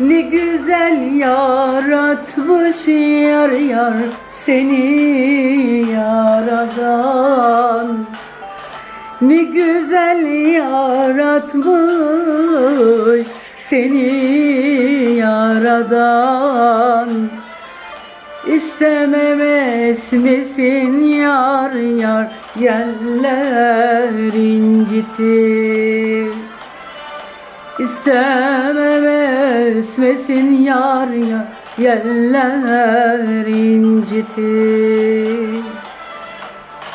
Ne güzel yaratmış yar yar seni yaradan. Ne güzel yaratmış seni yaradan. İstememez misin yar yar yeller incitir? İstememez misin yar yar yeller incitir.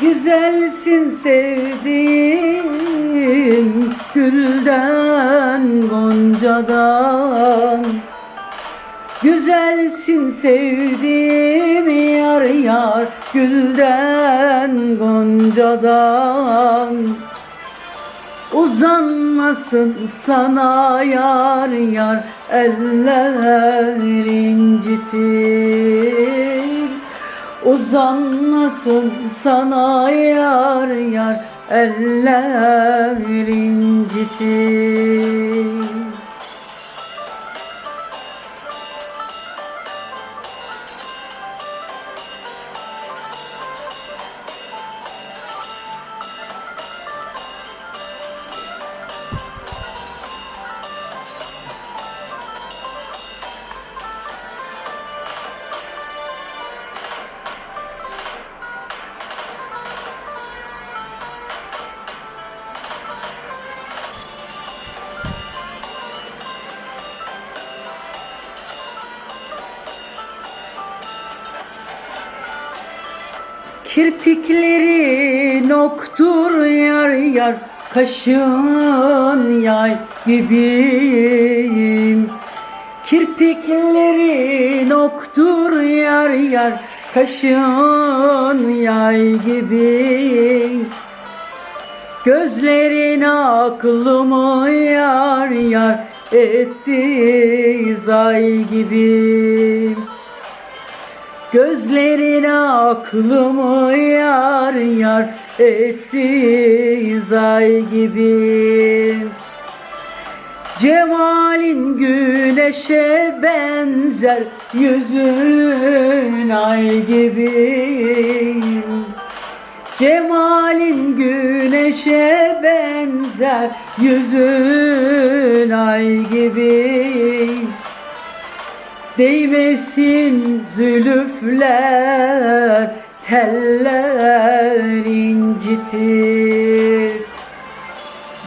Güzelsin sevdiğim gülden goncadan. Güzelsin sevdiğim yar yar gülden goncadan Uzanmasın sana yar yar eller incitir. Uzanmasın sana yar yar eller incitir Kirpikleri noktur yar yar Kaşın yay gibiyim. Kirpikleri noktur yar yar Kaşın yay gibi Gözlerin aklımı yar yar etti zay gibi Gözlerine aklımı yar yar etti zay gibi. Cemalin güneşe benzer yüzün ay gibi. Cemalin güneşe benzer yüzün ay gibi Değmesin zülüfler teller incitir.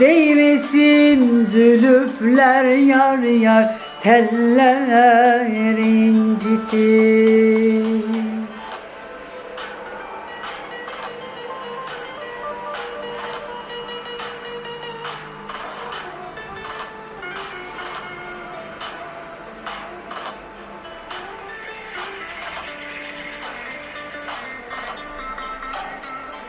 Değmesin zülüfler yar yar teller incitir